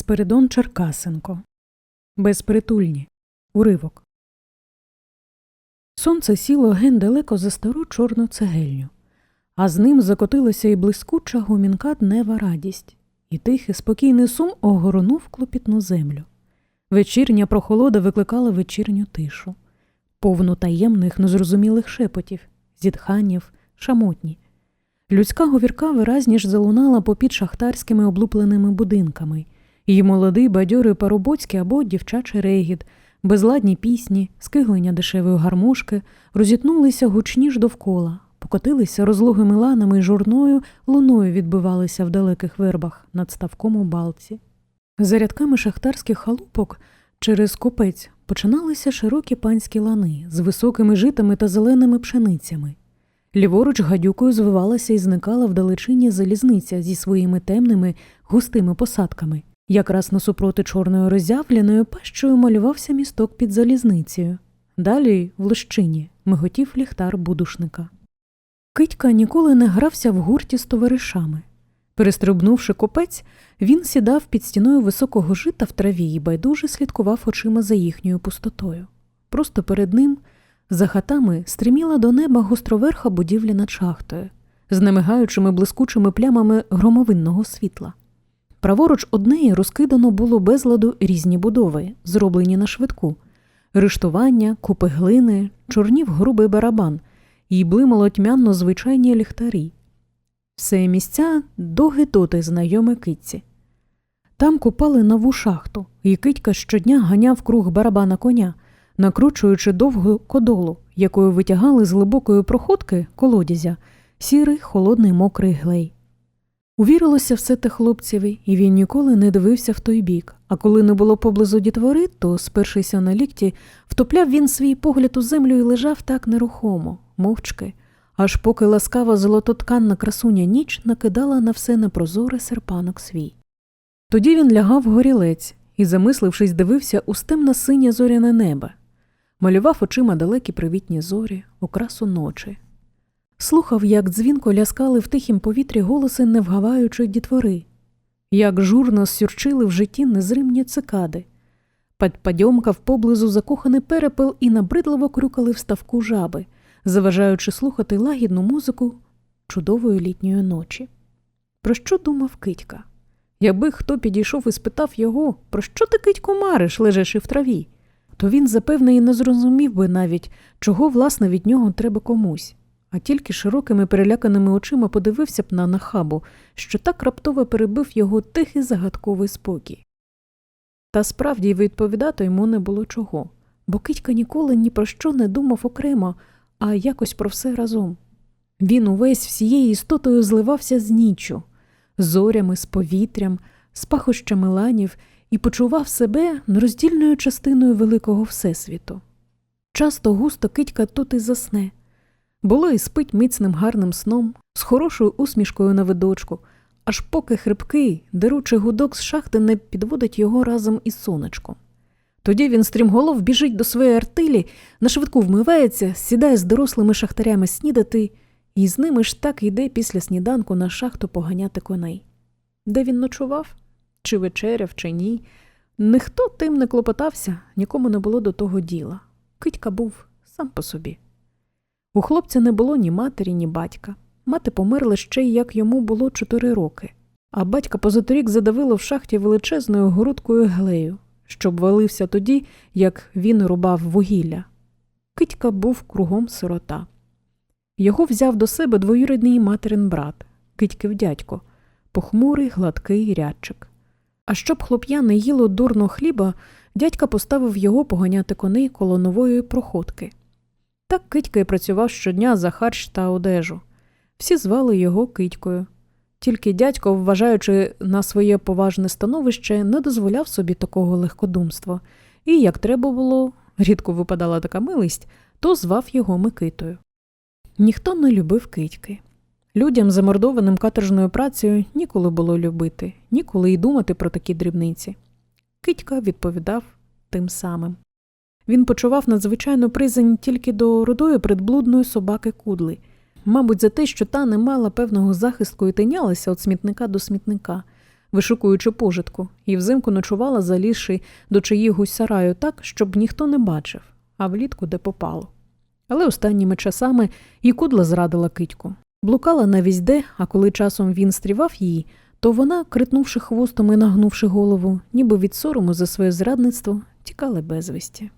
Спиридон Черкасенко. Безпритульні. Уривок. Сонце сіло ген далеко за стару чорну цегельню, а з ним закотилася і блискуча гумінка днева радість, і тихий спокійний сум огорнув клопітну землю. Вечірня прохолода викликала вечірню тишу, повну таємних незрозумілих шепотів, зітханнів, шамотні. Людська говірка виразніш залунала попід шахтарськими облупленими будинками, її молодий бадьорий парубоцький або дівчачий регіт, безладні пісні, скиглення дешевої гармошки розітнулися гучніш довкола, покотилися розлогими ланами й журною, луною відбивалися в далеких вербах над ставком у балці. За рядками шахтарських халупок через копець починалися широкі панські лани з високими житами та зеленими пшеницями. Ліворуч гадюкою звивалася і зникала вдалечині залізниця зі своїми темними густими посадками. Якраз насупроти чорною роззявленою пащою малювався місток під залізницею. Далі, в лищині, миготів ліхтар будушника. Китька ніколи не грався в гурті з товаришами. Перестрибнувши копець, він сідав під стіною високого жита в траві і байдуже слідкував очима за їхньою пустотою. Просто перед ним, за хатами, стриміла до неба гостроверха будівлі над шахтою, з немигаючими блискучими плямами громовинного світла. Праворуч однеї розкидано було безладу різні будови, зроблені на швидку, рештування, купи глини, чорнів грубий барабан і блимало тьмяно звичайні ліхтарі. Все місця до гидоти знайоме китці. Там купали нову шахту, і китька щодня ганяв круг барабана коня, накручуючи довгу кодолу, якою витягали з глибокої проходки колодязя сірий холодний мокрий глей. Увірилося все те хлопцеві, і він ніколи не дивився в той бік, а коли не було поблизу дітвори, то, спершися на лікті, втопляв він свій погляд у землю і лежав так нерухомо, мовчки, аж поки ласкава золототканна красуня ніч накидала на все непрозоре серпанок свій. Тоді він лягав горілець і, замислившись, дивився у стемно синє зоряне небо, малював очима далекі привітні зорі, окрасу ночі. Слухав, як дзвінко ляскали в тихім повітрі голоси невгаваючої дітвори, як журно сюрчили в житті незримні цикади, падьомкав поблизу закоханий перепел і набридливо крюкали в ставку жаби, заважаючи слухати лагідну музику чудової літньої ночі. Про що думав Китька? Якби хто підійшов і спитав його, про що ти Китько мариш, лежачи в траві, то він, запевне, і не зрозумів би навіть, чого, власне, від нього треба комусь а тільки широкими переляканими очима подивився б на нахабу, що так раптово перебив його тихий загадковий спокій. Та справді відповідати йому не було чого, бо Китька ніколи ні про що не думав окремо, а якось про все разом. Він увесь всією істотою зливався з ніччю, зорями, з повітрям, з пахощами ланів і почував себе нероздільною частиною великого Всесвіту. Часто густо китька тут і засне, було і спить міцним гарним сном, з хорошою усмішкою на видочку, аж поки хрипкий, деручий гудок з шахти не підводить його разом із сонечком. Тоді він стрімголов біжить до своєї артилі, нашвидку вмивається, сідає з дорослими шахтарями снідати, і з ними ж так йде після сніданку на шахту поганяти коней. Де він ночував? Чи вечеряв, чи ні? Ніхто тим не клопотався, нікому не було до того діла. Китька був сам по собі. У хлопця не було ні матері, ні батька. Мати померла ще й як йому було чотири роки, а батька позаторік задавило в шахті величезною грудкою глею, що валився тоді, як він рубав вугілля. Китька був кругом сирота. Його взяв до себе двоюрідний материн брат, Китьків дядько, похмурий, гладкий рядчик. А щоб хлоп'я не їло дурно хліба, дядька поставив його поганяти коней коло нової проходки. Так Китька й працював щодня за харч та одежу. Всі звали його Китькою. Тільки дядько, вважаючи на своє поважне становище, не дозволяв собі такого легкодумства, і, як треба було, рідко випадала така милість, то звав його Микитою. Ніхто не любив китьки. Людям, замордованим каторжною працею, ніколи було любити, ніколи й думати про такі дрібниці. Китька відповідав тим самим. Він почував надзвичайну призань тільки до рудої предблудної собаки кудли, мабуть, за те, що та не мала певного захистку і тинялася від смітника до смітника, вишукуючи пожитку, і взимку ночувала, залізши до чиїгось сараю так, щоб ніхто не бачив, а влітку де попало. Але останніми часами і кудла зрадила китьку. Блукала навісь де, а коли часом він стрівав її, то вона, критнувши хвостом і нагнувши голову, ніби від сорому за своє зрадництво, тікала безвісті.